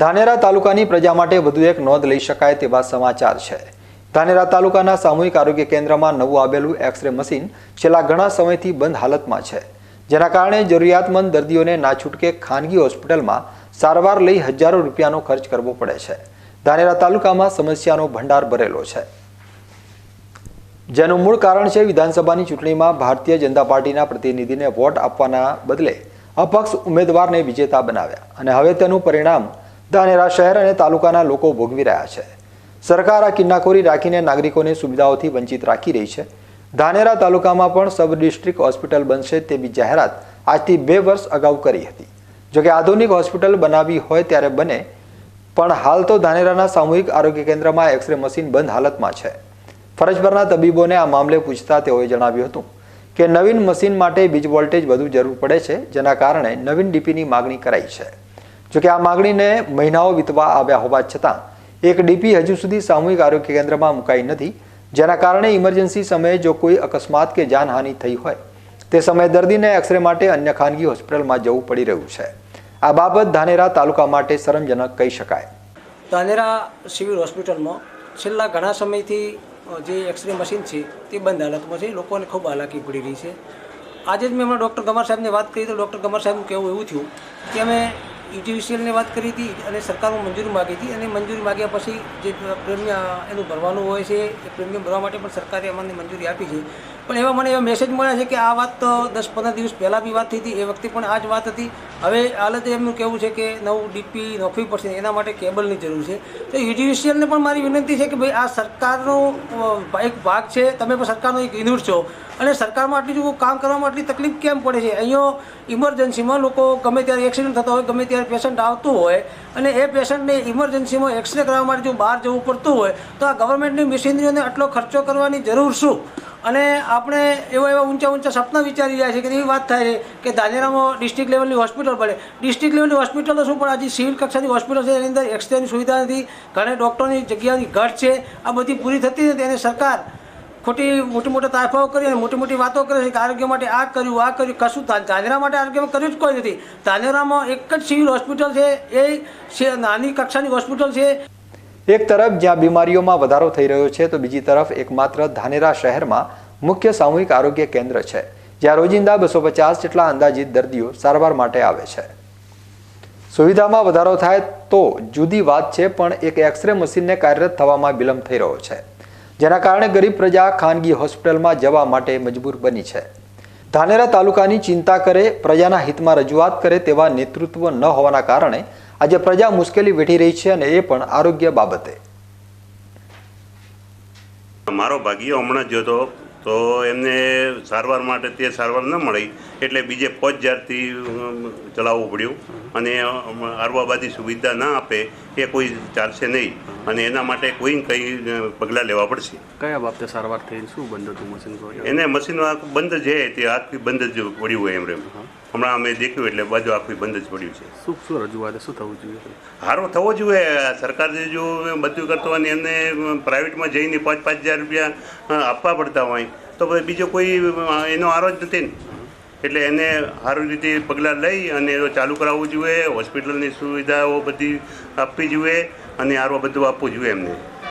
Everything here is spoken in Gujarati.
ધાનેરા તાલુકાની પ્રજા માટે વધુ એક નોંધ લઈ શકાય તેવા સમાચાર છે. ધાનેરા તાલુકાના સામૂહિક આરોગ્ય કેન્દ્રમાં નવું આવેલું એક્સરે મશીન છેલ્લા ઘણા સમયથી બંધ હાલતમાં છે. જેના કારણે જરૂરિયાતમંદ દર્દીઓને ના છૂટકે ખાનગી હોસ્પિટલમાં સારવાર લઈ હજારો રૂપિયાનો ખર્ચ કરવો પડે છે. ધાનેરા તાલુકામાં સમસ્યાનો ભંડાર ભરેલો છે. જેનું મૂળ કારણ છે વિધાનસભાની ચૂંટણીમાં ભારતીય જનતા પાર્ટીના પ્રતિનિધિને વોટ આપવાના બદલે અપક્ષ ઉમેદવારને વિજેતા બનાવ્યા અને હવે તેનું પરિણામ ધાનેરા શહેર અને તાલુકાના લોકો ભોગવી રહ્યા છે. સરકાર આ કિન્નાખોરી રાખીને નાગરિકોને સુવિધાઓથી વંચિત રાખી રહી છે. ધાનેરા તાલુકામાં પણ સબ ડિસ્ટ્રિક્ટ હોસ્પિટલ બનશે તેવી જાહેરાત આજથી બે વર્ષ અગાઉ કરી હતી. જોકે આધુનિક હોસ્પિટલ બનાવી હોય ત્યારે બને, પણ હાલ તો ધાનેરાના સામૂહિક આરોગ્ય કેન્દ્રમાં એક્સરે મશીન બંધ હાલતમાં છે. ફરજ પરના તબીબોને આ મામલે પૂછતા તેઓએ જણાવ્યું હતું કે નવીન મશીન માટે વીજ વોલ્ટેજ વધુ જરૂર પડે છે, જેના કારણે નવીન ડીપીની માગણી કરાઈ છે. જોકે આ માગણીને મહિનાઓ વીતવા આવ્યા હોવા છતાં, એક ડીપી હજુ સુધી સામૂહિક આરોગ્ય કેન્દ્રમાં મુકાઈ નથી, જેના કારણે ઇમરજન્સી સમયે જો કોઈ અકસ્માત કે જાનહાનિ થઈ હોય, તે સમયે દર્દીને એક્સરે માટે અન્ય ખાનગી હોસ્પિટલમાં જવું પડી રહ્યું છે. આ બાબત ધાનેરા તાલુકા માટે શરમજનક કહી શકાય. ધાનેરા સિવિલ હોસ્પિટલમાં છેલ્લા ઘણા સમયથી જે એક્સરે મશીન છે, તે બંધ હાલતમાં છે. લોકોને ખૂબ હાલાકી પડી રહી છે. આજે જ મેં હમણાં ડૉક્ટર ગમાર સાહેબને વાત કરી તો ડૉક્ટર ગમાર સાહેબનું કહેવું એવું થયું કે અમે યુટીવીસીએલને વાત કરી હતી અને સરકારમાં મંજૂરી માગી હતી અને મંજૂરી માગ્યા પછી જે પ્રીમિયમ એનું ભરવાનું હોય છે, એ પ્રીમિયમ ભરવા માટે પણ સરકારે અમને મંજૂરી આપી છે. પણ એવા મને એવા મેસેજ મળ્યા છે કે આ વાત દસ પંદર દિવસ પહેલાં બી વાત થઈ હતી, એ વખતે પણ આ જ વાત હતી. હવે હાલત એમનું કહેવું છે કે નવું ડીપી નોખવી પડશે એના માટે કેબલની જરૂર છે. તો યુડિશિયલને પણ મારી વિનંતી છે કે ભાઈ આ સરકારનો એક ભાગ છે, તમે પણ સરકારનો એક યુનિટ છો. અને સરકારમાં આટલી જો કામ કરવામાં આટલી તકલીફ કેમ પડે છે? અહીંયા ઇમરજન્સીમાં લોકો ગમે ત્યારે એક્સિડન્ટ થતો હોય, ગમે ત્યારે પેશન્ટ આવતું હોય, અને એ પેશન્ટને ઇમરજન્સીમાં એક્સરે કરવા માટે જો બહાર જવું પડતું હોય, તો આ ગવર્મેન્ટની મશીનરીઓને આટલો ખર્ચો કરવાની જરૂર શું? અને આપણે એવા એવા ઊંચા ઊંચા સપના વિચારી રહ્યા છે કે એવી વાત થાય છે કે ધાનેરામાં ડિસ્ટ્રિક્ટ લેવલની હોસ્પિટલ બને ડિસ્ટ્રિક્ટ લેવલની હોસ્પિટલ તો શું પણ આજે સિવિલ કક્ષાની હોસ્પિટલ છે, એની અંદર એક્સરેની સુવિધા નથી. ઘણા ડૉક્ટરની જગ્યાની ઘટ છે. આ બધી પૂરી થતી નથી. અને સરકાર ખોટી મોટી મોટી તાફાઓ કરી અને મોટી મોટી વાતો કરે છે કે આરોગ્ય માટે આ કર્યું આ કર્યું. કશું ધાનેરા માટે આરોગ્યમાં કર્યું જ કોઈ નથી. ધાનેરામાં એક જ સિવિલ હોસ્પિટલ છે. એ નાની કક્ષાની હોસ્પિટલ છે. એક તરફ જ્યાં બીમારીઓમાં વધારો થઈ રહ્યો છે, તો બીજી તરફ એકમાત્ર ધાનેરા શહેરમાં મુખ્ય સામૂહિક આરોગ્ય કેન્દ્ર છે. જ્યાં રોજિંદા બસો પચાસ જેટલા અંદાજિત દર્દીઓ સારવાર માટે આવે છે. સુવિધામાં વધારો થાય તો જુદી વાત છે, પણ એક એક્સરે મશીનને કાર્યરત થવામાં વિલંબ થઈ રહ્યો છે, જેના કારણે ગરીબ પ્રજા ખાનગી હોસ્પિટલમાં જવા માટે મજબૂર બની છે. ધાનેરા તાલુકાની ચિંતા કરે, પ્રજાના હિતમાં રજૂઆત કરે તેવા નેતૃત્વ ન હોવાના કારણે આજે પ્રજા મુશ્કેલી વેઠી રહી છે અને એ પણ આરોગ્ય બાબતે. મારો ભાગ્ય હમણાં જ હતો તો એમને સારવાર માટે તે સારવાર ન મળી. એટલે બીજે પોચ હજારથી ચલાવવું પડ્યું. અને આરવાબાદી સુવિધા ના આપે. એ કોઈ ચાલશે નહીં. અને એના માટે કોઈ કંઈ પગલાં લેવા પડશે. કયા બાબતે સારવાર થઈ શું બંધ હતું મશીન એને મશીન બંધ છે તે આખી બંધ જ પડ્યું હોય એમ રેમ હમણાં અમે દેખ્યું એટલે બાજુ આખું બંધ જ પડ્યું છે. શું શું રજૂઆત શું થવું જોઈએ? હારો થવો જોઈએ. સરકાર જે જો બધું કરતો હોય એમને પ્રાઇવેટમાં જઈને પાંચ પાંચ હજાર રૂપિયા આપવા પડતા હોય. તો બીજો કોઈ એનો આરો જ નથી ને. એટલે એને સારી રીતે પગલાં લઈ અને એનો ચાલુ કરાવવું જોઈએ, હોસ્પિટલની સુવિધાઓ બધી આપવી જોઈએ અને આરો બધું આપવું જોઈએ એમને.